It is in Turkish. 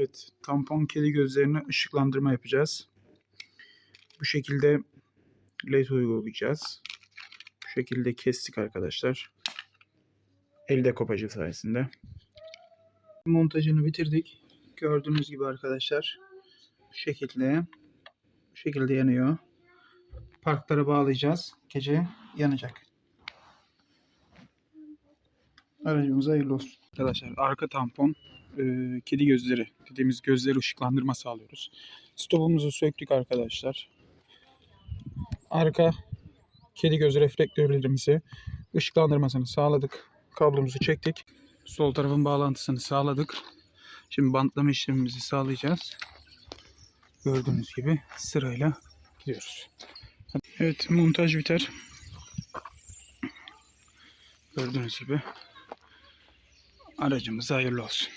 Evet, tampon kedi gözlerine ışıklandırma yapacağız. Bu şekilde led uygulayacağız. Bu şekilde kestik arkadaşlar. Elde kopacı sayesinde. Montajını bitirdik. Gördüğünüz gibi arkadaşlar. Bu şekilde bu şekilde yanıyor. Parklara bağlayacağız. Gece yanacak. Aracımıza hayırlı olsun. Arkadaşlar arka tampon e, kedi gözleri dediğimiz gözleri ışıklandırma sağlıyoruz. Stopumuzu söktük arkadaşlar. Arka kedi gözü reflektörlerimizi ışıklandırmasını sağladık. Kablomuzu çektik. Sol tarafın bağlantısını sağladık. Şimdi bantlama işlemimizi sağlayacağız. Gördüğünüz gibi sırayla gidiyoruz. Evet montaj biter. Gördüğünüz gibi aracımız hayırlı olsun.